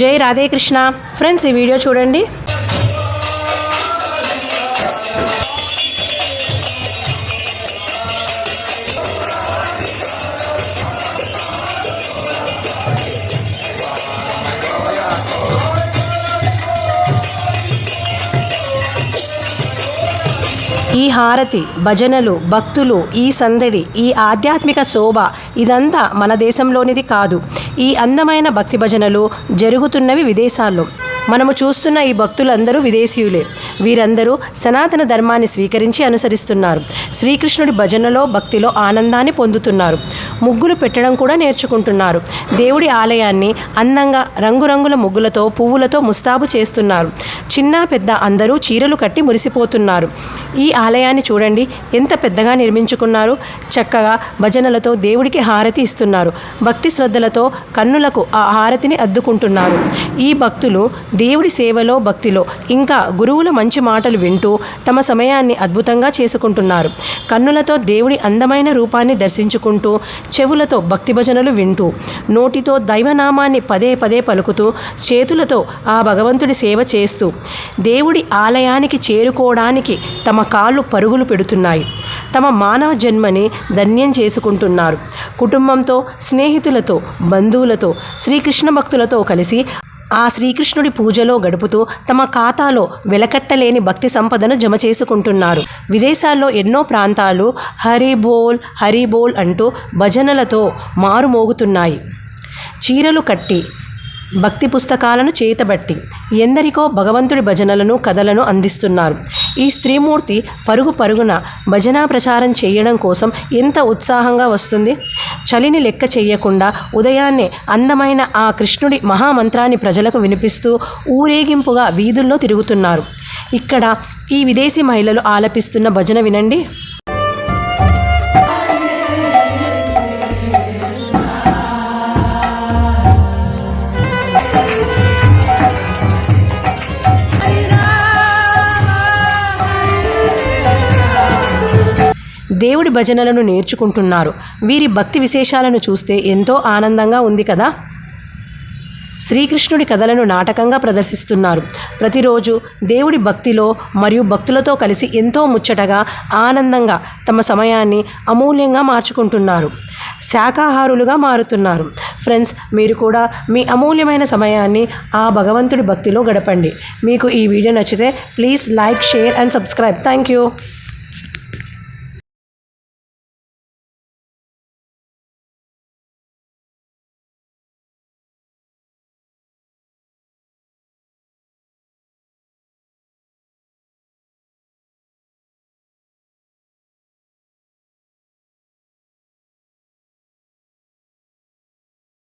జై రాధేకృష్ణ. ఫ్రెండ్స్ ఈ వీడియో చూడండి. ఈ హారతి భజనలు భక్తులు ఈ సందడి ఈ ఆధ్యాత్మిక శోభ ఇదంతా మన దేశంలోనిది కాదు. ఈ అందమైన భక్తి భజనలు జరుగుతున్నవి విదేశాల్లో. మనము చూస్తున్న ఈ భక్తులందరూ విదేశీయులే. వీరందరూ సనాతన ధర్మాన్ని స్వీకరించి అనుసరిస్తున్నారు. శ్రీకృష్ణుడి భజనలో భక్తిలో ఆనందాన్ని పొందుతున్నారు. ముగ్గులు పెట్టడం కూడా నేర్చుకుంటున్నారు. దేవుడి ఆలయాన్ని అందంగా రంగురంగుల ముగ్గులతో పువ్వులతో ముస్తాబు చేస్తున్నారు. చిన్న పెద్ద అందరూ చీరలు కట్టి మురిసిపోతున్నారు. ఈ ఆలయాన్ని చూడండి ఎంత పెద్దగా నిర్మించుకున్నారు. చక్కగా భజనలతో దేవుడికి హారతి ఇస్తున్నారు. భక్తి శ్రద్ధలతో కన్నులకు ఆ హారతిని అద్దుకుంటున్నారు. ఈ భక్తులు దేవుడి సేవలో భక్తిలో ఇంకా గురువుల మంచి మాటలు వింటూ తమ సమయాన్ని అద్భుతంగా చేసుకుంటున్నారు. కన్నులతో దేవుడి అందమైన రూపాన్ని దర్శించుకుంటూ చెవులతో భక్తి భజనలు వింటూ నోటితో దైవనామాన్ని పదే పదే పలుకుతూ చేతులతో ఆ భగవంతుడి సేవ చేస్తూ దేవుడి ఆలయానికి చేరుకోవడానికి తమ కాళ్ళు పరుగులు పెడుతున్నాయి. తమ మానవ జన్మని ధన్యం చేసుకుంటున్నారు. కుటుంబంతో స్నేహితులతో బంధువులతో శ్రీకృష్ణ భక్తులతో కలిసి ఆ శ్రీకృష్ణుడి పూజలో గడుపుతూ తమ ఖాతాలో వెలకట్టలేని భక్తి సంపదను జమ చేసుకుంటున్నారు. విదేశాల్లో ఎన్నో ప్రాంతాలు హరి బోల్ అంటూ భజనలతో మారుమోగుతున్నాయి. చీరలు కట్టి భక్తి పుస్తకాలను చేతబట్టి ఎందరికో భగవంతుడి భజనలను కథలను అందిస్తున్నారు. ఈ స్త్రీమూర్తి పరుగు పరుగున భజనా ప్రచారం చేయడం కోసం ఎంత ఉత్సాహంగా వస్తుంది? చలిని లెక్క చేయకుండా ఉదయాన్నే అందమైన ఆ కృష్ణుడి మహామంత్రాన్ని ప్రజలకు వినిపిస్తూ ఊరేగింపుగా వీధుల్లో తిరుగుతున్నారు. ఇక్కడ ఈ విదేశీ మహిళలు ఆలపిస్తున్న భజన వినండి. దేవుడి భజనలను నేర్చుకుంటున్నారు. వీరి భక్తి విశేషాలను చూస్తే ఎంతో ఆనందంగా ఉంది కదా? శ్రీకృష్ణుడి కథలను నాటకంగా ప్రదర్శిస్తున్నారు. ప్రతిరోజు దేవుడి భక్తిలో మరియు భక్తులతో కలిసి ఎంతో ముచ్చటగా ఆనందంగా తమ సమయాన్ని అమూల్యంగా మార్చుకుంటున్నారు. శాఖాహారులుగా మారుతున్నారు. ఫ్రెండ్స్ మీరు కూడా మీ అమూల్యమైన సమయాన్ని ఆ భగవంతుడి భక్తిలో గడపండి. మీకు ఈ వీడియో నచ్చితే please like share and subscribe. Thank you.